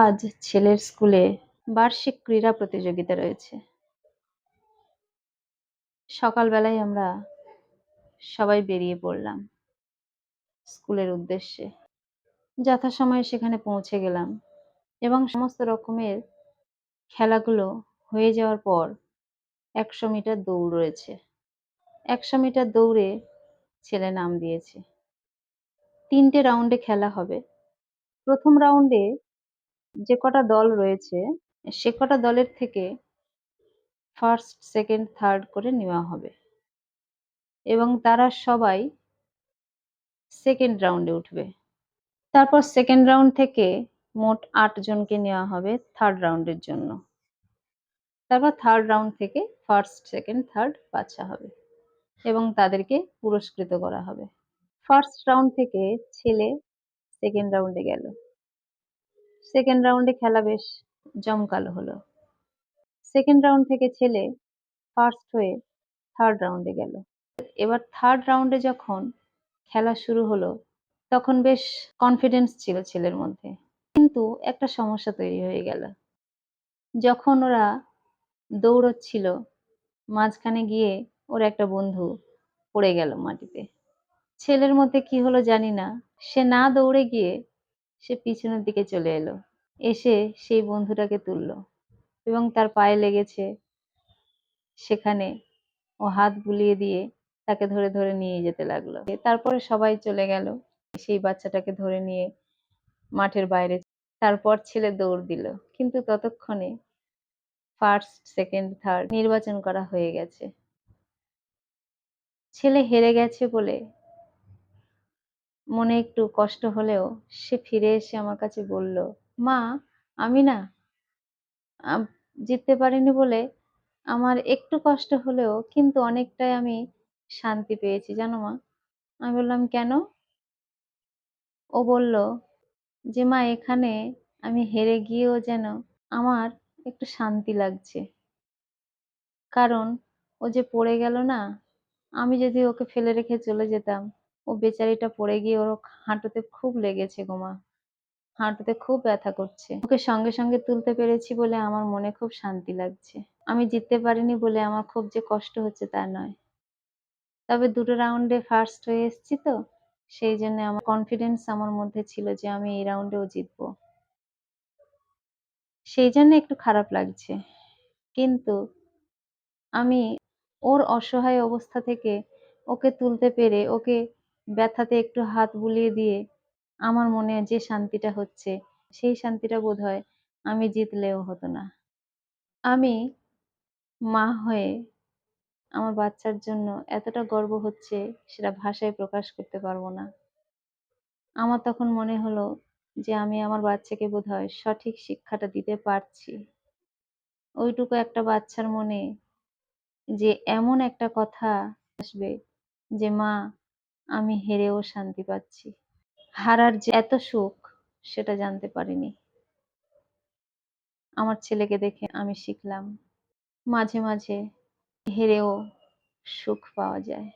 আজ ছেলের স্কুলে বার্ষিক ক্রীড়া প্রতিযোগিতা রয়েছে। সকালবেলায় আমরা সবাই বেরিয়ে পড়লাম স্কুলের উদ্দেশ্যে। যথাসময়ে সেখানে পৌঁছে গেলাম এবং সমস্ত রকমের খেলাগুলো হয়ে যাওয়ার পর একশো মিটার দৌড় রয়েছে। একশো মিটার দৌড়ে ছেলে নাম দিয়েছে। তিনটে রাউন্ডে খেলা হবে। প্রথম রাউন্ডে যে কটা দল রয়েছে, সে কটা দলের থেকে ফার্স্ট সেকেন্ড থার্ড করে নেওয়া হবে। এবং তারা সবাই সেকেন্ড রাউন্ডে উঠবে। তারপর সেকেন্ড রাউন্ড থেকে মোট আট জনকে নেওয়া হবে থার্ড রাউন্ডের জন্য। তারপর থার্ড রাউন্ড থেকে ফার্স্ট সেকেন্ড থার্ড বাছা হবে এবং তাদেরকে পুরস্কৃত করা হবে। ফার্স্ট রাউন্ড থেকে ছেলে সেকেন্ড রাউন্ডে গেল। সেকেন্ড রাউন্ডে খেলা বেশ জমকালো হলো। সেকেন্ড রাউন্ড থেকে ছেলে ফার্স্ট হয়ে থার্ড রাউন্ডে গেল। এবার থার্ড রাউন্ডে যখন খেলা শুরু হলো, তখন বেশ কনফিডেন্স ছিল ছেলের মধ্যে। কিন্তু একটা সমস্যা তৈরি হয়ে গেল। যখন ওরা দৌড়চ্ছিল, মাঝখানে গিয়ে ওর একটা বন্ধু পড়ে গেল মাটিতে। ছেলের মধ্যে কি হলো জানি না। সে না দৌড়ে গিয়ে সে পিছনের দিকে চলে এলো। এসে সেই বন্ধুটাকে তুললো এবং তার পায়ে লেগেছে সেখানে ও হাত বুলিয়ে দিয়ে তাকে ধরে ধরে নিয়ে যেতে লাগল। তারপরে সবাই চলে গেল। সেই বাচ্চাটাকে ধরে নিয়ে মাঠের বাইরে তারপর ছেলে দৌড় দিল। কিন্তু ততক্ষণে ফার্স্ট সেকেন্ড থার্ড নির্বাচন করা হয়ে গেছে। ছেলে হেরে গেছে বলে মনে একটু কষ্ট হলেও সে ফিরে এসে আমার কাছে বলল মা, আমি না জিততে পারিনি বলে আমার একটু কষ্ট হলেও কিন্তু অনেকটাই আমি শান্তি পেয়েছি, জানো মা? আমি বললাম, কেন? ও বলল, যে মা, এখানে আমি হেরে গিয়েও যেন আমার একটু শান্তি লাগছে। কারণ ও যে পড়ে গেল না, আমি যদি ওকে ফেলে রেখে চলে যেতাম, ও বেচারিটা পড়ে গিয়ে ওর হাঁটুতে খুব লেগেছে গো মা। হাঁটুতে খুব ব্যথা করছে। ওকে সঙ্গে সঙ্গে তুলতে পেরেছি বলে আমার মনে খুব শান্তি লাগছে। আমি জিততে পারিনি বলে আমার খুব যে কষ্ট হচ্ছে তা নয়। তবে দুটো রাউন্ডে ফার্স্ট হয়ে এসেছি তো, সেই জন্য আমার কনফিডেন্স আমার মধ্যে ছিল যে আমি এই রাউন্ডেও জিতবো। সেই জন্য একটু খারাপ লাগছে। কিন্তু আমি ওর অসহায় অবস্থা থেকে ওকে তুলতে পেরে ওকে ব্যথাতে একটু হাত বুলিয়ে দিয়ে আমার মনে যে শান্তিটা হচ্ছে, সেই শান্তিটা বোধ হয় আমি জিতলেও হতো না। আমি মা হয়ে আমার বাচ্চার জন্য এতটা গর্ব হচ্ছে সেটা ভাষায় প্রকাশ করতে পারব না। আমার তখন মনে হলো যে আমি আমার বাচ্চাকে বোধ হয় সঠিক শিক্ষাটা দিতে পারছি। ওইটুকু একটা বাচ্চার মনে যে এমন একটা কথা আসবে যে, মা, আমি হেরেও শান্তি পাচ্ছি। হারার যে এত সুখ, সেটা জানতে পারিনি। আমার ছেলেকে দেখে আমি শিখলাম, মাঝে মাঝে হেরেও সুখ পাওয়া যায়।